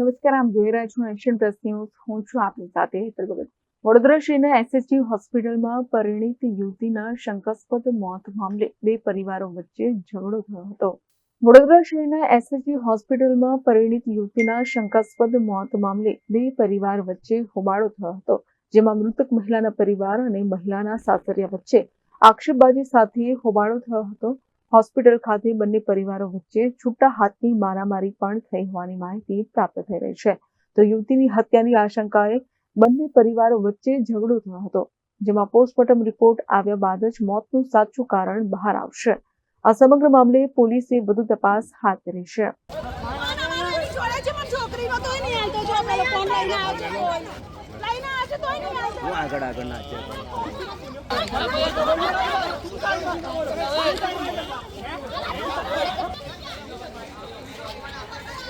નમસ્કાર, આમ જોઈ રહ્યા છો એશિયન પ્લસ ન્યૂઝ હું છું આપની સાથે હેતલ ભગત. વડોદરા શહેરના એસએસજી હોસ્પિટલમાં પરિણીત યુવતીના શંકાસ્પદ મોત મામલે બે પરિવારો વચ્ચે ઝઘડો થયો હતો. વડોદરા શહેરના એસએસજી હોસ્પિટલમાં પરિણીત યુવતીના શંકાસ્પદ મોત મામલે બે પરિવાર વચ્ચે હોબાળો થયો હતો, જેમાં મૃતક મહિલાના પરિવાર અને મહિલાના સાસરિયા વચ્ચે આક્ષેપબાજી સાથે હોબાળો થયો હતો. હોસ્પિટલ ખાતે બંને પરિવારો વચ્ચે છૂટા હાથની મારામારી પણ થઈ હોવાની માહિતી પ્રાપ્ત થઈ રહી છે. તો યુવતીની હત્યાની આશંકાએ બંને પરિવારો વચ્ચે ઝઘડો થયો હતો, જેમાં પોસ્ટમોર્ટમ રિપોર્ટ આવ્યા બાદ જ મોતનું સાચું કારણ બહાર આવશે. આ સમગ્ર મામલે પોલીસે વધુ તપાસ હાથ ધરી છે. આગળ આગળ